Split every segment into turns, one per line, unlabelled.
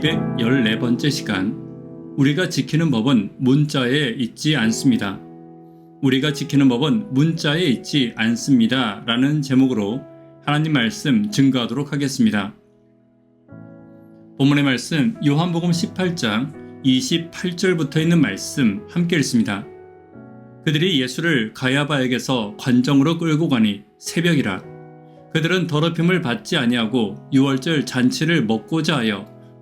214번째 시간 우리가 지키는 법은 문자에 있지 않습니다. 우리가 지키는 법은 문자에 있지 않습니다. 라는 제목으로 하나님 말씀 증거하도록 하겠습니다. 본문의 말씀 요한복음 18장 28절부터 있는 말씀 함께 읽습니다. 그들이 예수를 가야바에게서 관정으로 끌고 가니 새벽이라 그들은 더럽힘을 받지 아니하고 유월절 잔치를 먹고자 하여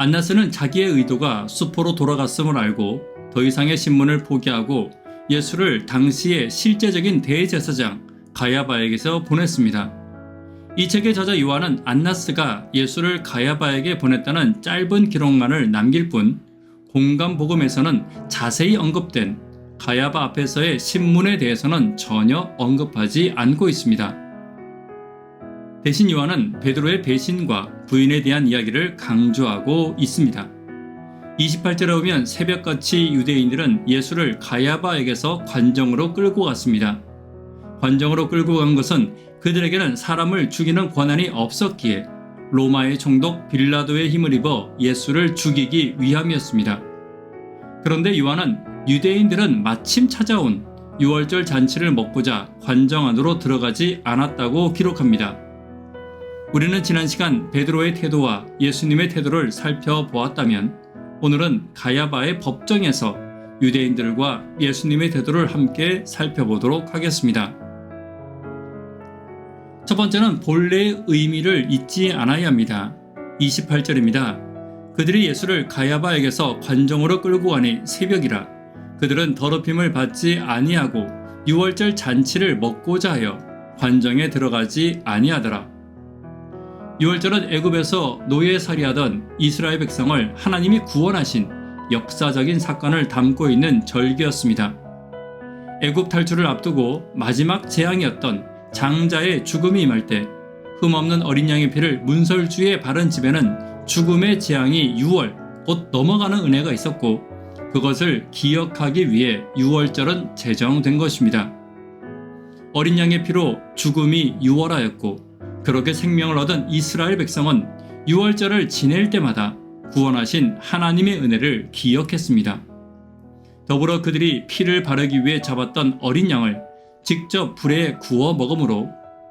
안나스는 자기의 의도가 수포로 돌아갔음을 알고 더 이상의 신문을 포기하고 예수를 당시의 실제적인 대제사장 가야바에게서 보냈습니다. 이 책의 저자 요한은 안나스가 예수를 가야바에게 보냈다는 짧은 기록만을 남길 뿐 공간 복음에서는 자세히 언급된 가야바 앞에서의 신문에 대해서는 전혀 언급하지 않고 있습니다. 대신 요한은 베드로의 배신과 부인에 대한 이야기를 강조하고 있습니다. 28절에 보면 새벽같이 유대인들은 예수를 가야바에게서 관정으로 끌고 갔습니다. 관정으로 끌고 간 것은 그들에게는 사람을 죽이는 권한이 없었기에 로마의 총독 빌라도의 힘을 입어 예수를 죽이기 위함이었습니다. 그런데 요한은 유대인들은 마침 찾아온 6월절 잔치를 먹고자 관정 안으로 들어가지 않았다고 기록합니다. 우리는 지난 시간 베드로의 태도와 예수님의 태도를 살펴보았다면 오늘은 가야바의 법정에서 유대인들과 예수님의 태도를 함께 살펴보도록 하겠습니다. 첫 번째는 본래의 의미를 잊지 않아야 합니다. 28절입니다. 그들이 예수를 가야바에게서 관정으로 끌고 가니 새벽이라 그들은 더럽힘을 받지 아니하고 6월절 잔치를 먹고자 하여 관정에 들어가지 아니하더라. 6월절은 애굽에서 노예살이하던 이스라엘 백성을 하나님이 구원하신 역사적인 사건을 담고 있는 절기였습니다. 애굽 탈출을 앞두고 마지막 재앙이었던 장자의 죽음이 임할 때 흠없는 어린 양의 피를 문설주에 바른 집에는 죽음의 재앙이 6월 곧 넘어가는 은혜가 있었고 그것을 기억하기 위해 6월절은 제정된 것입니다. 어린 양의 피로 죽음이 6월하였고 그렇게 생명을 얻은 이스라엘 백성은 6월절을 지낼 때마다 구원하신 하나님의 은혜를 기억했습니다. 더불어 그들이 피를 바르기 위해 잡았던 어린 양을 직접 불에 구워 먹음으로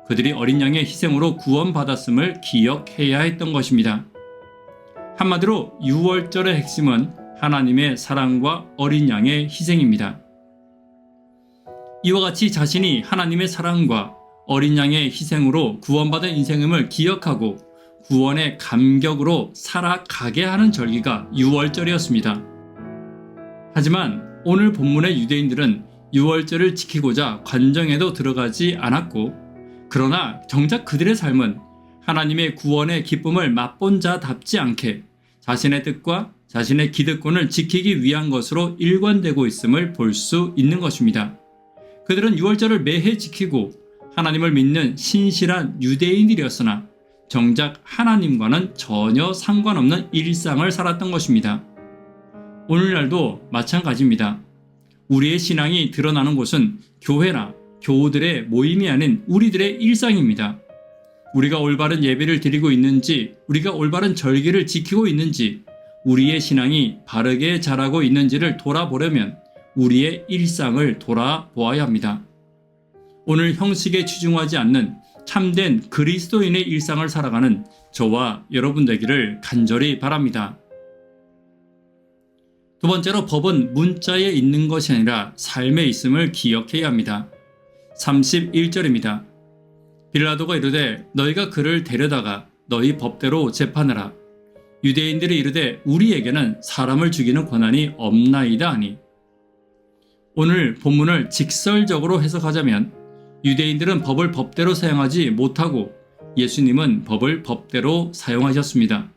그들이 어린 양의 희생으로 구원받았음을 기억해야 했던 것입니다. 한마디로 6월절의 핵심은 하나님의 사랑과 어린 양의 희생입니다. 이와 같이 자신이 하나님의 사랑과 어린 양의 희생으로 구원받은 인생임을 기억하고 구원의 감격으로 살아가게 하는 절기가 6월절이었습니다. 하지만 오늘 본문의 유대인들은 6월절을 지키고자 관정에도 들어가지 않았고 그러나 정작 그들의 삶은 하나님의 구원의 기쁨을 맛본 자답지 않게 자신의 뜻과 자신의 기득권을 지키기 위한 것으로 일관되고 있음을 볼 수 있는 것입니다. 그들은 6월절을 매해 지키고 하나님을 믿는 신실한 유대인들이었으나 정작 하나님과는 전혀 상관없는 일상을 살았던 것입니다. 오늘날도 마찬가지입니다. 우리의 신앙이 드러나는 곳은 교회나 교우들의 모임이 아닌 우리들의 일상입니다. 우리가 올바른 예배를 드리고 있는지, 우리가 올바른 절기를 지키고 있는지, 우리의 신앙이 바르게 자라고 있는지를 돌아보려면 우리의 일상을 돌아보아야 합니다. 오늘 형식에 치중하지 않는 참된 그리스도인의 일상을 살아가는 저와 여러분 되기를 간절히 바랍니다. 두 번째로 법은 문자에 있는 것이 아니라 삶에 있음을 기억해야 합니다. 31절입니다. 빌라도가 이르되 너희가 그를 데려다가 너희 법대로 재판하라. 유대인들이 이르되 우리에게는 사람을 죽이는 권한이 없나이다 하니 오늘 본문을 직설적으로 해석하자면 유대인들은 법을 법대로 사용하지 못하고 예수님은 법을 법대로 사용하셨습니다.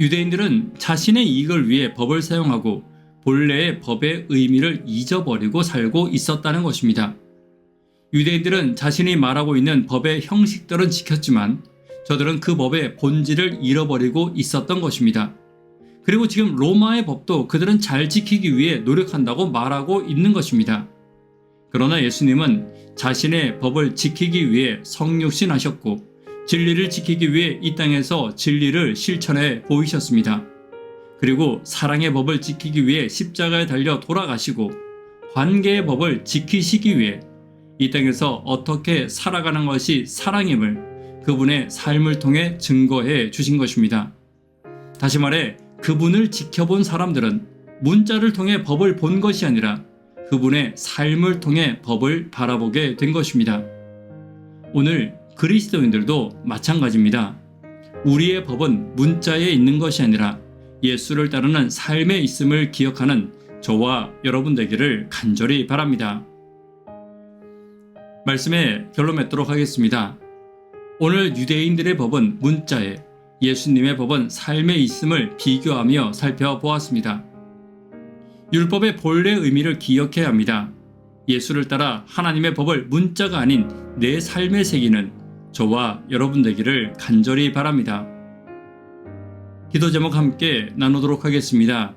유대인들은 자신의 이익을 위해 법을 사용하고 본래의 법의 의미를 잊어버리고 살고 있었다는 것입니다. 유대인들은 자신이 말하고 있는 법의 형식들은 지켰지만 저들은 그 법의 본질을 잃어버리고 있었던 것입니다. 그리고 지금 로마의 법도 그들은 잘 지키기 위해 노력한다고 말하고 있는 것입니다. 그러나 예수님은 자신의 법을 지키기 위해 성육신하셨고 진리를 지키기 위해 이 땅에서 진리를 실천해 보이셨습니다. 그리고 사랑의 법을 지키기 위해 십자가에 달려 돌아가시고 관계의 법을 지키시기 위해 이 땅에서 어떻게 살아가는 것이 사랑임을 그분의 삶을 통해 증거해 주신 것입니다. 다시 말해 그분을 지켜본 사람들은 문자를 통해 법을 본 것이 아니라 그분의 삶을 통해 법을 바라보게 된 것입니다. 오늘 그리스도인들도 마찬가지입니다. 우리의 법은 문자에 있는 것이 아니라 예수를 따르는 삶에 있음을 기억하는 저와 여러분 되기를 간절히 바랍니다. 말씀에 결론 맺도록 하겠습니다. 오늘 유대인들의 법은 문자에, 예수님의 법은 삶에 있음을 비교하며 살펴보았습니다. 율법의 본래 의미를 기억해야 합니다. 예수를 따라 하나님의 법을 문자가 아닌 내 삶에 새기는 저와 여러분 되기를 간절히 바랍니다. 기도 제목 함께 나누도록 하겠습니다.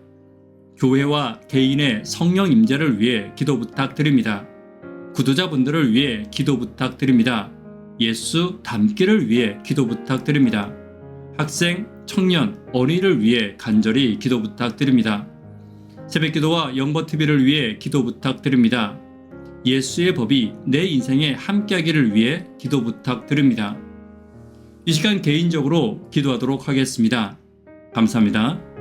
교회와 개인의 성령 임재를 위해 기도 부탁드립니다. 구도자분들을 위해 기도 부탁드립니다. 예수 닮기를 위해 기도 부탁드립니다. 학생, 청년, 어린이를 위해 간절히 기도 부탁드립니다. 새벽 기도와 영버TV를 위해 기도 부탁드립니다. 예수의 법이 내 인생에 함께하기를 위해 기도 부탁드립니다. 이 시간 개인적으로 기도하도록 하겠습니다. 감사합니다.